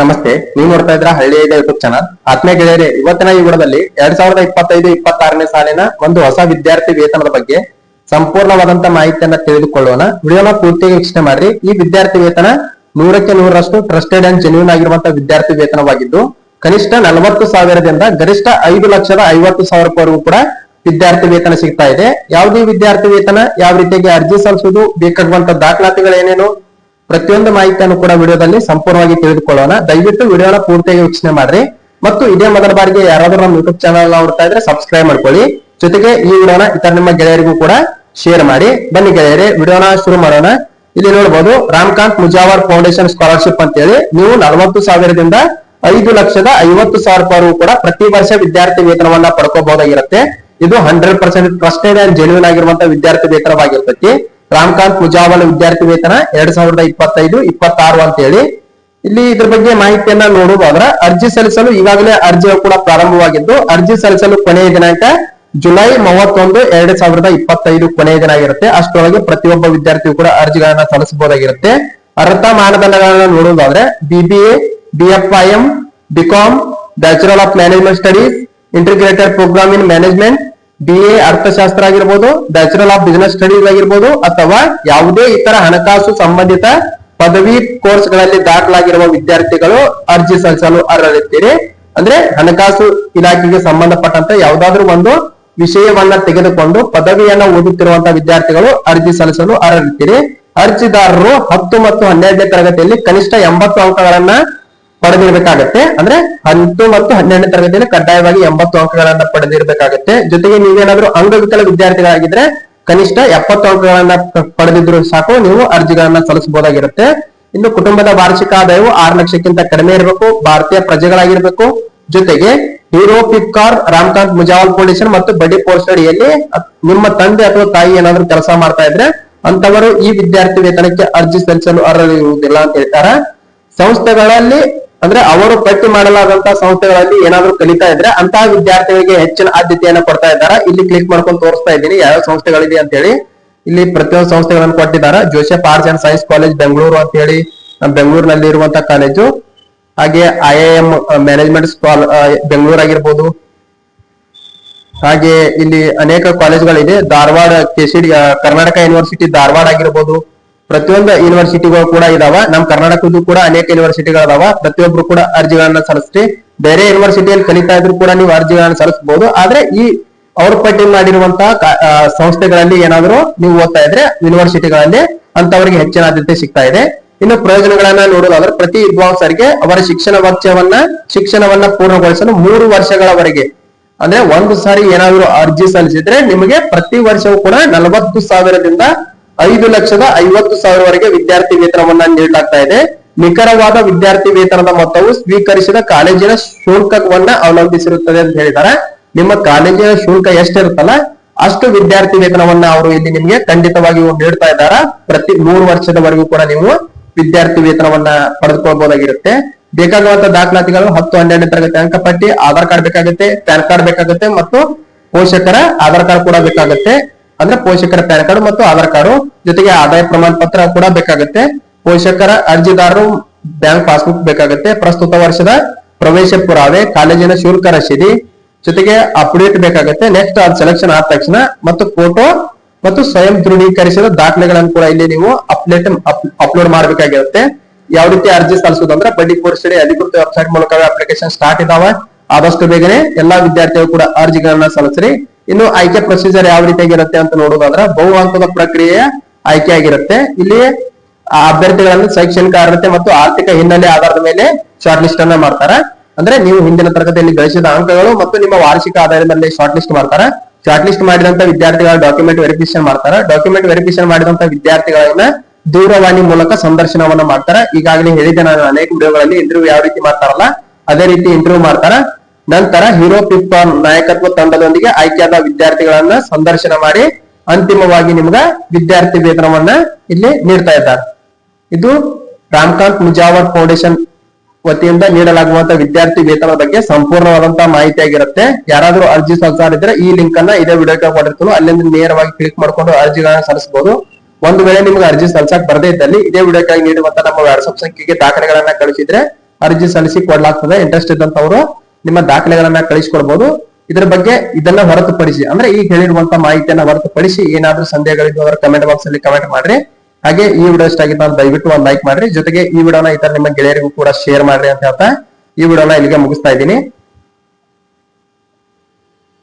ನಮಸ್ತೆ, ನೀವು ನೋಡ್ತಾ ಇದ್ರ ಹಳ್ಳಿ ಯೂಟ್ಯೂಬ್ ಚಾನಲ್ ಆತ್ಮೀಯ ಗೆಳೆಯರೆ, ಇವತ್ತಿನ ಈ ಎರಡ್ ಸಾವಿರದ ಇಪ್ಪತ್ತೈದು, ಇಪ್ಪತ್ತಾರನೇ ಸಾಲಿನ ಒಂದು ಹೊಸ ವಿದ್ಯಾರ್ಥಿ ವೇತನದ ಬಗ್ಗೆ ಸಂಪೂರ್ಣವಾದಂತ ಮಾಹಿತಿಯನ್ನ ತಿಳಿದುಕೊಳ್ಳೋಣ. ವಿಡಿಯೋನ ಪೂರ್ತಿಯಾಗಿ ವೀಕ್ಷಣೆ ಮಾಡ್ರಿ. ಈ ವಿದ್ಯಾರ್ಥಿ ವೇತನ ನೂರಕ್ಕೆ ನೂರರಷ್ಟು ಟ್ರಸ್ಟೆಡ್ ಅಂಡ್ ಜೆನ್ಯೂನ್ ಆಗಿರುವಂತಹ ವಿದ್ಯಾರ್ಥಿ ವೇತನವಾಗಿದ್ದು, ಕನಿಷ್ಠ ನಲವತ್ತು ಸಾವಿರದಿಂದ ಗರಿಷ್ಠ ಐದು ಲಕ್ಷದ ಐವತ್ತು ಸಾವಿರವರೆಗೂ ಕೂಡ ವಿದ್ಯಾರ್ಥಿ ವೇತನ ಸಿಗ್ತಾ ಇದೆ. ಯಾವುದೇ ವಿದ್ಯಾರ್ಥಿ ವೇತನ? ಯಾವ ರೀತಿಯಾಗಿ ಅರ್ಜಿ ಸಲ್ಲಿಸುವುದು? ಬೇಕಾಗುವಂತ ದಾಖಲಾತಿಗಳು ಏನೇನು? ಪ್ರತಿಯೊಂದು ಮಾಹಿತಿಯನ್ನು ಕೂಡ ವಿಡಿಯೋದಲ್ಲಿ ಸಂಪೂರ್ಣವಾಗಿ ತಿಳಿದುಕೊಳ್ಳೋಣ. ದಯವಿಟ್ಟು ವಿಡಿಯೋನ ಪೂರ್ತಿಯಾಗಿ ವೀಕ್ಷಣೆ ಮಾಡ್ರಿ. ಮತ್ತು ಇದೇ ಮೊದಲ ಬಾರಿಗೆ ಯಾರಾದ್ರೂ ನಮ್ಮ ಯೂಟ್ಯೂಬ್ ಚಾನಲ್ ನೋಡ್ತಾ ಇದ್ರೆ ಸಬ್ಸ್ಕ್ರೈಬ್ ಮಾಡ್ಕೊಳ್ಳಿ. ಜೊತೆಗೆ ಈ ವಿಡಿಯೋನ ಇತರ ನಿಮ್ಮ ಗೆಳೆಯರಿಗೂ ಕೂಡ ಶೇರ್ ಮಾಡಿ. ಬನ್ನಿ ಗೆಳೆಯರೆ, ವಿಡಿಯೋನ ಶುರು ಮಾಡೋಣ. ಇಲ್ಲಿ ನೋಡಬಹುದು ರಾಮಕಾಂತ್ ಮುಜಾವರ್ ಫೌಂಡೇಶನ್ ಸ್ಕಾಲರ್ಶಿಪ್ ಅಂತ ಹೇಳಿ ನೀವು ನಲವತ್ತು ಸಾವಿರದಿಂದ ಐದು ಲಕ್ಷದ ಐವತ್ತು ಸಾವಿರ ರೂಪಾಯಿ ಕೂಡ ಪ್ರತಿ ವರ್ಷ ವಿದ್ಯಾರ್ಥಿ ವೇತನವನ್ನ ಪಡ್ಕೋಬಹುದಾಗಿರುತ್ತೆ. ಇದು hundred percent trusted and genuine ಆಗಿರುವಂತಹ ವಿದ್ಯಾರ್ಥಿ ವೇತನವಾಗಿರ್ತೈತಿ. ರಾಮಕಾಂತ್ ಪೂಜಾವಲ್ ವಿದ್ಯಾರ್ಥಿ ವೇತನ ಎರಡ್ ಸಾವಿರದ ಇಪ್ಪತ್ತೈದು, ಇಪ್ಪತ್ತಾರು ಅಂತ ಹೇಳಿ ಇಲ್ಲಿ ಇದ್ರ ಬಗ್ಗೆ ಮಾಹಿತಿಯನ್ನ ನೋಡುವುದಾದ್ರೆ ಅರ್ಜಿ ಸಲ್ಲಿಸಲು ಈಗಾಗಲೇ ಅರ್ಜಿ ಕೂಡ ಪ್ರಾರಂಭವಾಗಿದ್ದು, ಅರ್ಜಿ ಸಲ್ಲಿಸಲು ಕೊನೆಯ ದಿನಾಂಕ ಜುಲೈ ಮೂವತ್ತೊಂದು, ಎರಡ್ ಸಾವಿರದ ಇಪ್ಪತ್ತೈದು ಕೊನೆಯ ದಿನ ಆಗಿರುತ್ತೆ. ಅಷ್ಟರೊಳಗೆ ಪ್ರತಿಯೊಬ್ಬ ವಿದ್ಯಾರ್ಥಿಯು ಕೂಡ ಅರ್ಜಿಗಳನ್ನ ಸಲ್ಲಿಸಬಹುದಾಗಿರುತ್ತೆ. ಅರ್ಹತಾ ಮಾನದಂಡಗಳನ್ನ ನೋಡುವುದಾದ್ರೆ BBA BFIM BCom bachelor of management studies integrated programme in management B A ಅರ್ಥಶಾಸ್ತ್ರ ಆಗಿರ್ಬೋದು ಬ್ಯಾಚುಲರ್ ಆಫ್ ಬಿಸಿನೆಸ್ ಸ್ಟಡೀಸ್ ಆಗಿರ್ಬೋದು, ಅಥವಾ ಯಾವುದೇ ಇತರ ಹಣಕಾಸು ಸಂಬಂಧಿತ ಪದವಿ ಕೋರ್ಸ್ಗಳಲ್ಲಿ ದಾಖಲಾಗಿರುವ ವಿದ್ಯಾರ್ಥಿಗಳು ಅರ್ಜಿ ಸಲ್ಲಿಸಲು ಅರ್ಹರಿದ್ದೀರಿ. ಅಂದ್ರೆ ಹಣಕಾಸು ಇಲಾಖೆಗೆ ಸಂಬಂಧಪಟ್ಟಂತ ಯಾವುದಾದ್ರೂ ಒಂದು ವಿಷಯವನ್ನ ತೆಗೆದುಕೊಂಡು ಪದವಿಯನ್ನ ಓದುತ್ತಿರುವಂತಹ ವಿದ್ಯಾರ್ಥಿಗಳು ಅರ್ಜಿ ಸಲ್ಲಿಸಲು ಅರ್ಹರಿದ್ದೀರಿ. ಅರ್ಜಿದಾರರು ಹತ್ತು ಮತ್ತು ಹನ್ನೆರಡನೇ ತರಗತಿಯಲ್ಲಿ ಕನಿಷ್ಠ ಎಂಬತ್ತು ಅಂಕಗಳನ್ನ ಪಡೆದಿರ್ಬೇಕಾಗತ್ತೆ. ಅಂದ್ರೆ ಹತ್ತು ಮತ್ತು ಹನ್ನೆರಡನೇ ತರಗತಿಯಲ್ಲಿ ಕಡ್ಡಾಯವಾಗಿ ಎಂಬತ್ತು ಅಂಕಗಳನ್ನ ಪಡೆದಿರ್ಬೇಕಾಗತ್ತೆ. ಜೊತೆಗೆ ನೀವೇನಾದ್ರೂ ಅಂಗವಿಕಲ ವಿದ್ಯಾರ್ಥಿಗಳಾಗಿದ್ರೆ ಕನಿಷ್ಠ ಎಪ್ಪತ್ತು ಅಂಕಗಳನ್ನ ಪಡೆದಿದ್ರು ಸಾಕು, ನೀವು ಅರ್ಜಿಗಳನ್ನ ಸಲ್ಲಿಸಬಹುದಾಗಿರುತ್ತೆ. ಇನ್ನು ಕುಟುಂಬದ ವಾರ್ಷಿಕ ಆದಾಯವು ಆರು ಲಕ್ಷಕ್ಕಿಂತ ಕಡಿಮೆ ಇರಬೇಕು, ಭಾರತೀಯ ಪ್ರಜೆಗಳಾಗಿರ್ಬೇಕು. ಜೊತೆಗೆ ಹೀರೋ ಪಿಪ್ಕಾರ್ ರಾಮಕಾಂತ್ ಮುಜಾವಲ್ ಫೌಂಡೇಶನ್ ಮತ್ತು ಬಡ್ಡಿ ಪೋಸ್ಟ್ ಅಡಿಯಲ್ಲಿ ನಿಮ್ಮ ತಂದೆ ಅಥವಾ ತಾಯಿ ಏನಾದ್ರೂ ಕೆಲಸ ಮಾಡ್ತಾ ಇದ್ರೆ ಅಂತವರು ಈ ವಿದ್ಯಾರ್ಥಿ ವೇತನಕ್ಕೆ ಅರ್ಜಿ ಸಲ್ಲಿಸಲು ಅರ್ಹರಿರುವುದಿಲ್ಲ ಅಂತ ಹೇಳ್ತಾರೆ. ಸಂಸ್ಥೆಗಳಲ್ಲಿ ಅಂದ್ರೆ ಅವರು ಪಟ್ಟಿ ಮಾಡಲಾದಂತಹ ಸಂಸ್ಥೆಗಳಲ್ಲಿ ಏನಾದ್ರೂ ಕಲಿತಾ ಇದ್ರೆ ಅಂತಹ ವಿದ್ಯಾರ್ಥಿಗಳಿಗೆ ಹೆಚ್ಚಿನ ಆದ್ಯತೆಯನ್ನು ಕೊಡ್ತಾ ಇದ್ದಾರೆ. ಇಲ್ಲಿ ಕ್ಲಿಕ್ ಮಾಡ್ಕೊಂಡು ತೋರಿಸ್ತಾ ಇದ್ದೀನಿ ಯಾವ ಸಂಸ್ಥೆಗಳಿದೆ ಅಂತ ಹೇಳಿ. ಇಲ್ಲಿ ಪ್ರತಿಯೊಂದು ಸಂಸ್ಥೆಗಳನ್ನು ಕೊಟ್ಟಿದ್ದಾರೆ. Joseph arts and science college Bengaluru ಅಂತ ಹೇಳಿ ಬೆಂಗಳೂರಿನಲ್ಲಿ ಇರುವಂತಹ ಕಾಲೇಜು. ಹಾಗೆ I I M management school Bengaluru ಆಗಿರ್ಬೋದು ಹಾಗೆ ಇಲ್ಲಿ ಅನೇಕ ಕಾಲೇಜ್ಗಳಿದೆ. ಧಾರವಾಡ ಕೆಸಿಡಿ ಕರ್ನಾಟಕ ಯೂನಿವರ್ಸಿಟಿ ಧಾರವಾಡ ಆಗಿರ್ಬೋದು. ಪ್ರತಿಯೊಂದು ಯೂನಿವರ್ಸಿಟಿಗಳು ಕೂಡ ಇದಾವ. ನಮ್ಮ ಕರ್ನಾಟಕದ್ದು ಕೂಡ ಅನೇಕ ಯೂನಿವರ್ಸಿಟಿಗಳು ಅದಾವ ಪ್ರತಿಯೊಬ್ರು ಕೂಡ ಅರ್ಜಿಗಳನ್ನ ಸಲ್ಲಿಸ್ರಿ. ಬೇರೆ ಯೂನಿವರ್ಸಿಟಿಯಲ್ಲಿ ಕಲಿತಾ ಇದ್ರು ಕೂಡ ನೀವು ಅರ್ಜಿಗಳನ್ನ ಸಲ್ಲಿಸಬಹುದು ಆದ್ರೆ ಈ ಅವ್ರ ಪಟ್ಟಿ ಮಾಡಿರುವಂತಹ ಸಂಸ್ಥೆಗಳಲ್ಲಿ ಏನಾದ್ರು ನೀವು ಓದ್ತಾ ಇದ್ರೆ ಯೂನಿವರ್ಸಿಟಿಗಳಲ್ಲಿ ಅಂತವರಿಗೆ ಹೆಚ್ಚಿನ ಆದ್ಯತೆ ಸಿಗ್ತಾ ಇದೆ. ಇನ್ನು ಪ್ರಯೋಜನಗಳನ್ನ ನೋಡೋದಾದ್ರೆ ಪ್ರತಿ ವಿದ್ವಾಂಸರಿಗೆ ಅವರ ಶಿಕ್ಷಣ ವರ್ಷವನ್ನ, ಶಿಕ್ಷಣವನ್ನ ಪೂರ್ಣಗೊಳಿಸಲು ಮೂರು ವರ್ಷಗಳವರೆಗೆ. ಅಂದ್ರೆ ಒಂದು ಸಾರಿ ಏನಾದ್ರು ಅರ್ಜಿ ಸಲ್ಲಿಸಿದ್ರೆ ನಿಮಗೆ ಪ್ರತಿ ವರ್ಷವೂ ಕೂಡ ನಲವತ್ತು ಸಾವಿರದಿಂದ ಐದು ಲಕ್ಷದ ಐವತ್ತು ಸಾವಿರವರೆಗೆ ವಿದ್ಯಾರ್ಥಿ ವೇತನವನ್ನ ನೀಡಲಾಗ್ತಾ ಇದೆ. ನಿಖರವಾದ ವಿದ್ಯಾರ್ಥಿ ವೇತನದ ಮೊತ್ತವು ಸ್ವೀಕರಿಸಿದ ಕಾಲೇಜಿನ ಶುಲ್ಕವನ್ನ ಅವಲಂಬಿಸಿರುತ್ತದೆ ಅಂತ ಹೇಳಿದ್ದಾರೆ. ನಿಮ್ಮ ಕಾಲೇಜಿನ ಶುಲ್ಕ ಎಷ್ಟಿರುತ್ತಲ್ಲ, ಅಷ್ಟು ವಿದ್ಯಾರ್ಥಿ ವೇತನವನ್ನ ಅವರು ಇಲ್ಲಿ ನಿಮಗೆ ಖಂಡಿತವಾಗಿ ನೀಡ್ತಾ ಇದ್ದಾರ? ಪ್ರತಿ ಮೂರು ವರ್ಷದವರೆಗೂ ಕೂಡ ನೀವು ವಿದ್ಯಾರ್ಥಿ ವೇತನವನ್ನ ಪಡೆದುಕೊಳ್ಬಹುದಾಗಿರುತ್ತೆ. ಬೇಕಾಗುವಂತ ದಾಖಲಾತಿಗಳು ಹತ್ತು, ಹನ್ನೆರಡನೇ ತರಗತಿ ಅಂಕಪಟ್ಟಿ ಆಧಾರ್ ಕಾರ್ಡ್ ಬೇಕಾಗುತ್ತೆ, ಪ್ಯಾನ್ ಕಾರ್ಡ್ ಬೇಕಾಗುತ್ತೆ ಮತ್ತು ಪೋಷಕರ ಆಧಾರ್ ಕಾರ್ಡ್ ಕೂಡ ಬೇಕಾಗುತ್ತೆ. ಅಂದ್ರೆ ಪೋಷಕರ ಪ್ಯಾನ್ ಕಾರ್ಡ್ ಮತ್ತು ಆಧಾರ್ ಕಾರ್ಡ್ ಜೊತೆಗೆ ಆದಾಯ ಪ್ರಮಾಣ ಪತ್ರ ಕೂಡ ಬೇಕಾಗುತ್ತೆ. ಪೋಷಕರ ಅರ್ಜಿದಾರರು ಬ್ಯಾಂಕ್ ಪಾಸ್ಬುಕ್ ಬೇಕಾಗುತ್ತೆ. ಪ್ರಸ್ತುತ ವರ್ಷದ ಪ್ರವೇಶ ಪುರಾವೆ, ಕಾಲೇಜಿನ ಶುಲ್ಕ ರಸೀದಿ ಜೊತೆಗೆ ಅಪ್ಡೇಟ್ ಬೇಕಾಗುತ್ತೆ. ನೆಕ್ಸ್ಟ್ ಅದು ಸೆಲೆಕ್ಷನ್ ಆದ ತಕ್ಷಣ ಮತ್ತು ಫೋಟೋ ಮತ್ತು ಸ್ವಯಂ ದೃಢೀಕರಿಸಿದ ದಾಖಲೆಗಳನ್ನು ಕೂಡ ಇಲ್ಲಿ ನೀವು ಅಪ್ಡೇಟ್ ಅಪ್ಲೋಡ್ ಮಾಡಬೇಕಾಗಿರುತ್ತೆ. ಯಾವ ರೀತಿ ಅರ್ಜಿ ಸಲ್ಲಿಸೋದು ಅಂದ್ರೆ ಬಡ್ಡಿ ಕೋರ್ಸ್ ಅಧಿಕೃತ ವೆಬ್ಸೈಟ್ ಮೂಲಕವೇ ಅಪ್ಲಿಕೇಶನ್ ಸ್ಟಾರ್ಟ್ ಇದಾವೆ. ಆದಷ್ಟು ಬೇಗನೆ ಎಲ್ಲಾ ವಿದ್ಯಾರ್ಥಿಗಳು ಕೂಡ ಅರ್ಜಿಗಳನ್ನ ಸಲ್ಲಿಸ್ರಿ. ಇನ್ನು ಆಯ್ಕೆ ಪ್ರೊಸೀಜರ್ ಯಾವ ರೀತಿಯಾಗಿರುತ್ತೆ ಅಂತ ನೋಡೋದಾದ್ರೆ ಬಹು ಹಂತದ ಪ್ರಕ್ರಿಯೆ ಆಯ್ಕೆ ಆಗಿರುತ್ತೆ ಇಲ್ಲಿ ಅಭ್ಯರ್ಥಿಗಳನ್ನು ಶೈಕ್ಷಣಿಕ ಅರ್ಹತೆ ಮತ್ತು ಆರ್ಥಿಕ ಹಿನ್ನೆಲೆ ಆಧಾರದ ಮೇಲೆ ಶಾರ್ಟ್ ಲಿಸ್ಟ್ ಅನ್ನ ಮಾಡ್ತಾರೆ. ಅಂದ್ರೆ ನೀವು ಹಿಂದಿನ ತರಗತಿಯಲ್ಲಿ ಗಳಿಸಿದ ಅಂಕಗಳು ಮತ್ತು ನಿಮ್ಮ ವಾರ್ಷಿಕ ಆಧಾರದ ಮೇಲೆ ಶಾರ್ಟ್ ಲಿಸ್ಟ್ ಮಾಡ್ತಾರೆ. ಶಾರ್ಟ್ ಲಿಸ್ಟ್ ಮಾಡಿದಂತ ವಿದ್ಯಾರ್ಥಿಗಳ ಡಾಕ್ಯುಮೆಂಟ್ ವೆರಿಫಿಕೇಶನ್ ಮಾಡ್ತಾರೆ. ಡಾಕ್ಯುಮೆಂಟ್ ವೆರಿಫಿಕೇಶನ್ ಮಾಡಿದಂತ ವಿದ್ಯಾರ್ಥಿಗಳನ್ನ ದೂರವಾಣಿ ಮೂಲಕ ಸಂದರ್ಶನವನ್ನ ಮಾಡ್ತಾರೆ. ಈಗಾಗಲೇ ಹೇಳಿದೆ ನಾನು ಅನೇಕ ವಿಡಿಯೋಗಳಲ್ಲಿ ಇಂಟರ್ವ್ಯೂ ಯಾವ ರೀತಿ ಮಾಡ್ತಾರಲ್ಲ, ಅದೇ ರೀತಿ ಇಂಟರ್ವ್ಯೂ ಮಾಡ್ತಾರ. ನಂತರ ಹೀರೋ ಪಿಪ್ಪ ನಾಯಕತ್ವ ತಂಡದೊಂದಿಗೆ ಆಯ್ಕೆಯಾದ ವಿದ್ಯಾರ್ಥಿಗಳನ್ನ ಸಂದರ್ಶನ ಮಾಡಿ ಅಂತಿಮವಾಗಿ ನಿಮ್ಗ ವಿದ್ಯಾರ್ಥಿ ವೇತನವನ್ನ ಇಲ್ಲಿ ನೀಡ್ತಾ ಇದ್ದಾರೆ. ಇದು ರಾಮಕಾಂತ್ ಮುಜಾವರ್ ಫೌಂಡೇಶನ್ ವತಿಯಿಂದ ನೀಡಲಾಗುವಂತಹ ವಿದ್ಯಾರ್ಥಿ ವೇತನ ಬಗ್ಗೆ ಸಂಪೂರ್ಣವಾದಂತಹ ಮಾಹಿತಿ ಆಗಿರುತ್ತೆ ಯಾರಾದರೂ ಅರ್ಜಿ ಸಲ್ಲಿಸಿದ್ರೆ ಈ ಲಿಂಕ್ ಅನ್ನ ಇದೇ ವಿಡಿಯೋ ಕೊಟ್ಟಿರ್ತೀವಿ ಅಲ್ಲಿಂದ ನೇರವಾಗಿ ಕ್ಲಿಕ್ ಮಾಡ್ಕೊಂಡು ಅರ್ಜಿಗಳನ್ನ ಸಲ್ಲಿಸಬಹುದು. ಒಂದು ವೇಳೆ ನಿಮ್ಗೆ ಅರ್ಜಿ ಸಲ್ಲಿಸಕ್ ಬರದೇ ಇದ್ದಲ್ಲಿ ಇದೇ ವಿಡಿಯೋಕ್ಕಾಗಿ ನೀಡುವಂತ ನಮ್ಮ ವಾಟ್ಸ್ಆಪ್ ಸಂಖ್ಯೆಗೆ ದಾಖಲೆಗಳನ್ನ ಕಳಿಸಿದ್ರೆ ಅರ್ಜಿ ಸಲ್ಲಿಸಿ ಕೊಡ್ಲಾಗ್ತದೆ. ಇಂಟ್ರೆಸ್ಟ್ ಇದ್ದಂತವರು ನಿಮ್ಮ ದಾಖಲೆಗಳನ್ನ ಕಳಿಸ್ಕೊಡ್ಬೋದು. ಇದರ ಬಗ್ಗೆ ಇದನ್ನ ಹೊರತುಪಡಿಸಿ, ಅಂದ್ರೆ ಈಗ ಹೇಳಿರುವಂತ ಮಾಹಿತಿಯನ್ನ ಹೊರತುಪಡಿಸಿ ಏನಾದ್ರೂ ಸಂದೇಹಗಳಿದ್ದು ಅವರ ಕಮೆಂಟ್ ಬಾಕ್ಸ್ ಅಲ್ಲಿ ಕಮೆಂಟ್ ಮಾಡ್ರಿ. ಹಾಗೆ ಈ ವಿಡಿಯೋ ಇಷ್ಟ ನಾನು ದಯವಿಟ್ಟು ಒಂದು ಲೈಕ್ ಮಾಡ್ರಿ. ಜೊತೆಗೆ ಈ ವಿಡಿಯೋನ ಇತರ ನಿಮ್ಮ ಗೆಳೆಯರಿಗೂ ಕೂಡ ಶೇರ್ ಮಾಡ್ರಿ ಅಂತ ಹೇಳ್ತಾ ಈ ವಿಡಿಯೋನ ಇಲ್ಲಿಗೆ ಮುಗಿಸ್ತಾ ಇದ್ದೀನಿ.